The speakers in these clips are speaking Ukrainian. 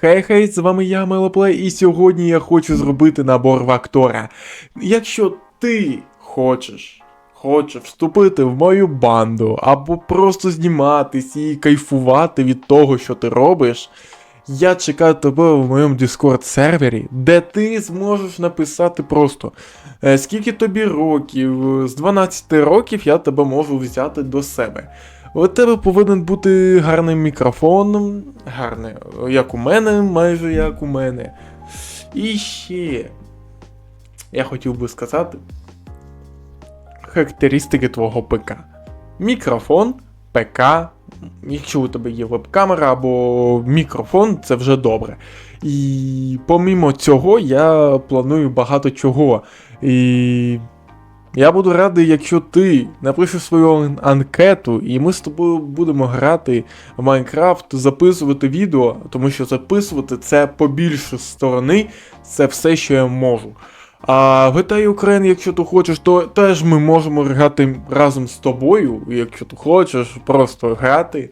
Хей-хей, з вами я, Мелоплей, і сьогодні я хочу зробити набор в актора. Якщо ти хочеш, хочеш вступити в мою банду, або просто зніматись і кайфувати від того, що ти робиш, я чекаю тебе в моєму Discord сервері, де ти зможеш написати просто е, скільки тобі років, з 12 років я тебе можу взяти до себе. У тебе повинен бути гарний мікрофон, гарний, як у мене, майже як у мене. І ще я хотів би сказати характеристики твого ПК. Мікрофон, ПК, якщо у тебе є веб-камера або мікрофон, це вже добре. І помімо цього, я планую багато чого. І я буду радий, якщо ти напишеш свою анкету, і ми з тобою будемо грати в Майнкрафт, записувати відео, тому що записувати це по більше сторони, це все, що я можу. А GTA Ukraine, якщо ти хочеш, то теж ми можемо грати разом з тобою, якщо ти хочеш просто грати.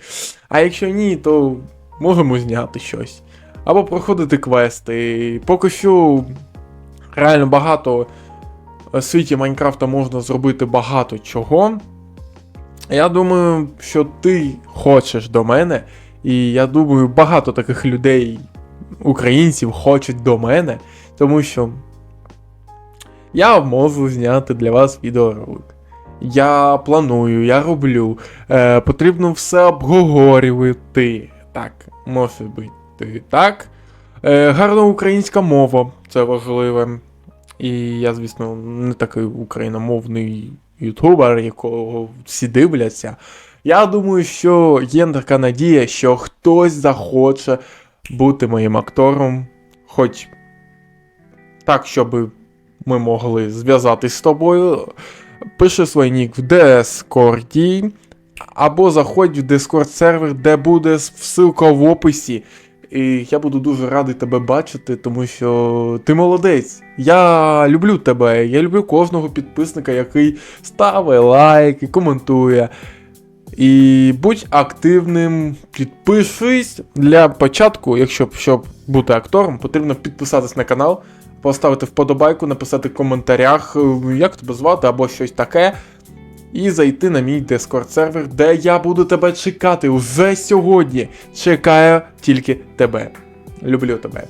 А якщо ні, то можемо зняти щось. Або проходити квести. Поки що реально багато в світі Майнкрафта можна зробити багато чого. Я думаю, що ти хочеш до мене, і я думаю, багато таких людей, українців, хочуть до мене, тому що я можу зняти для вас відеоролик. Я планую, я роблю. Е, потрібно все обговорювати. Так, може бути так. Е, гарна українська мова, це важливе. І я, звісно, не такий україномовний ютубер, якого всі дивляться. Я думаю, що є така надія, що хтось захоче бути моїм актором, хоч так, щоб ми могли зв'язатись з тобою. Пиши свій нік в Discord, або заходь в Discord сервер, де буде ссылка в описі. І я буду дуже радий тебе бачити, тому що ти молодець. Я люблю тебе. Я люблю кожного підписника, який ставить лайки, коментує. І будь активним, підпишись. Для початку, якщо щоб бути актором, потрібно підписатись на канал, поставити вподобайку, написати в коментарях, е, як тебе звати або щось таке. І зайти на мій Discord сервер, де я буду тебе чекати уже сьогодні. Чекаю тільки тебе. Люблю тебе.